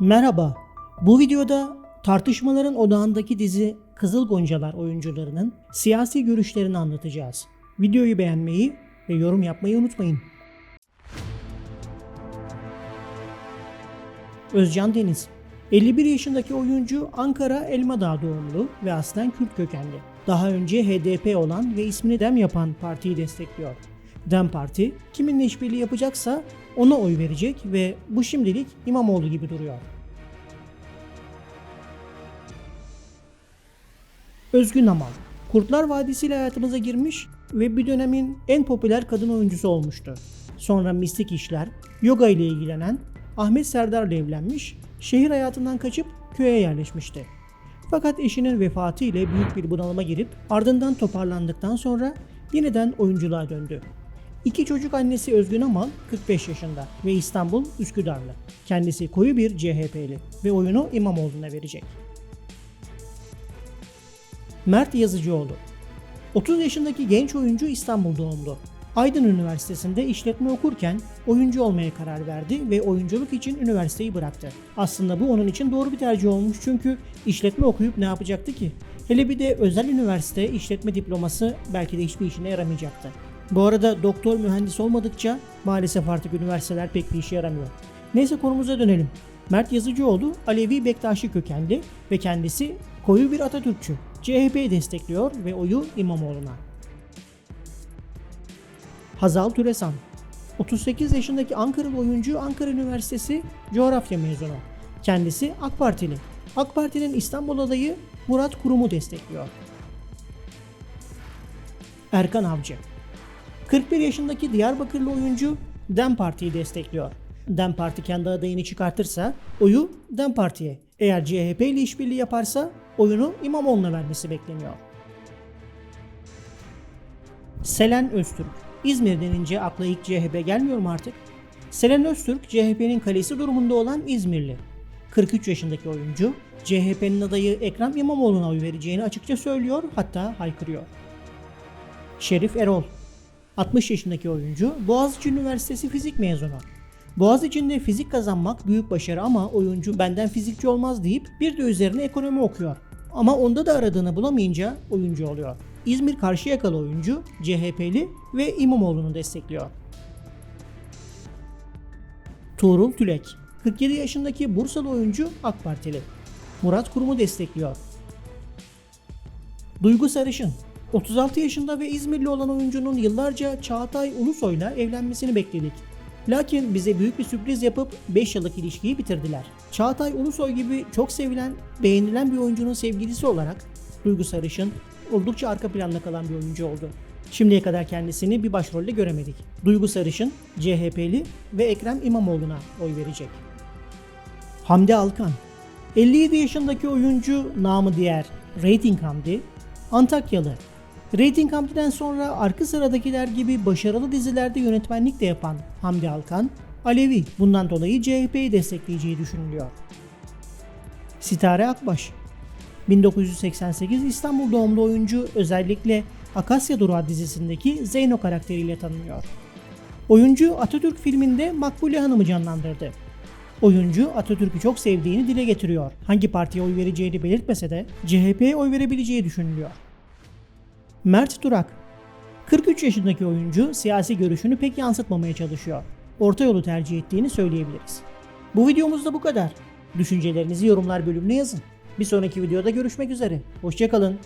Merhaba. Bu videoda tartışmaların odağındaki dizi Kızıl Goncalar oyuncularının siyasi görüşlerini anlatacağız. Videoyu beğenmeyi ve yorum yapmayı unutmayın. Özcan Deniz 51 yaşındaki oyuncu Ankara Elmadağ doğumlu ve aslen Kürt kökenli. Daha önce HDP olan ve ismini DEM yapan partiyi destekliyor. DEM Parti kiminle işbirliği yapacaksa ona oy verecek ve bu şimdilik İmamoğlu gibi duruyor. Özgün Amal Kurtlar Vadisi ile hayatımıza girmiş ve bir dönemin en popüler kadın oyuncusu olmuştu. Sonra mistik işler, yoga ile ilgilenen Ahmet Serdar'la evlenmiş, şehir hayatından kaçıp köye yerleşmişti. Fakat eşinin vefatı ile büyük bir bunalıma girip ardından toparlandıktan sonra yeniden oyunculuğa döndü. İki çocuk annesi Özgün Amal 45 yaşında ve İstanbul Üsküdarlı. Kendisi koyu bir CHP'li ve oyunu İmamoğlu'na verecek. Mert Yazıcıoğlu 30 yaşındaki genç oyuncu İstanbul doğumlu. Aydın Üniversitesi'nde işletme okurken oyuncu olmaya karar verdi ve oyunculuk için üniversiteyi bıraktı. Aslında bu onun için doğru bir tercih olmuş çünkü işletme okuyup ne yapacaktı ki? Hele bir de özel üniversite işletme diploması belki de hiçbir işine yaramayacaktı. Bu arada doktor mühendis olmadıkça maalesef artık üniversiteler pek bir işe yaramıyor. Neyse konumuza dönelim. Mert Yazıcıoğlu Alevi Bektaşi kökenli ve kendisi koyu bir Atatürkçü. CHP'yi destekliyor ve oyu İmamoğlu'na. Hazal Türesan 38 yaşındaki Ankaralı oyuncu Ankara Üniversitesi coğrafya mezunu. Kendisi AK Partili. AK Parti'nin İstanbul adayı Murat Kurum'u destekliyor. Erkan Avcı 41 yaşındaki Diyarbakırlı oyuncu DEM Parti'yi destekliyor. DEM Parti kendi adayını çıkartırsa oyu DEM Parti'ye. Eğer CHP ile işbirliği yaparsa oyunu İmamoğlu'na vermesi bekleniyor. Selen Öztürk İzmir denince akla ilk CHP gelmiyor mu artık? Selen Öztürk CHP'nin kalesi durumunda olan İzmirli. 43 yaşındaki oyuncu CHP'nin adayı Ekrem İmamoğlu'na oy vereceğini açıkça söylüyor hatta haykırıyor. Şerif Erol 60 yaşındaki oyuncu Boğaziçi Üniversitesi fizik mezunu. Boğaziçi'nde fizik kazanmak büyük başarı ama oyuncu benden fizikçi olmaz deyip bir de üzerine ekonomi okuyor. Ama onda da aradığını bulamayınca oyuncu oluyor. İzmir Karşıyakalı oyuncu CHP'li ve İmamoğlu'nu destekliyor. Tuğrul Tülek 47 yaşındaki Bursalı oyuncu AK Partili. Murat Kurum'u destekliyor. Duygu Sarışın 36 yaşında ve İzmirli olan oyuncunun yıllarca Çağatay Ulusoy'la evlenmesini bekledik. Lakin bize büyük bir sürpriz yapıp 5 yıllık ilişkiyi bitirdiler. Çağatay Ulusoy gibi çok sevilen, beğenilen bir oyuncunun sevgilisi olarak Duygu Sarışın oldukça arka planda kalan bir oyuncu oldu. Şimdiye kadar kendisini bir başrolde göremedik. Duygu Sarışın, CHP'li ve Ekrem İmamoğlu'na oy verecek. Hamdi Alkan 57 yaşındaki oyuncu namı diğer Rating Hamdi, Antakyalı. Rating Hamdi'den sonra arka sıradakiler gibi başarılı dizilerde yönetmenlik de yapan Hamdi Alkan, Alevi. Bundan dolayı CHP'yi destekleyeceği düşünülüyor. Sitare Akbaş 1988 İstanbul doğumlu oyuncu özellikle Akasya Durağı dizisindeki Zeyno karakteriyle tanınıyor. Oyuncu Atatürk filminde Makbule Hanım'ı canlandırdı. Oyuncu Atatürk'ü çok sevdiğini dile getiriyor. Hangi partiye oy vereceğini belirtmese de CHP'ye oy verebileceği düşünülüyor. Mert Durak 43 yaşındaki oyuncu siyasi görüşünü pek yansıtmamaya çalışıyor. Orta yolu tercih ettiğini söyleyebiliriz. Bu videomuzda bu kadar. Düşüncelerinizi yorumlar bölümüne yazın. Bir sonraki videoda görüşmek üzere. Hoşçakalın.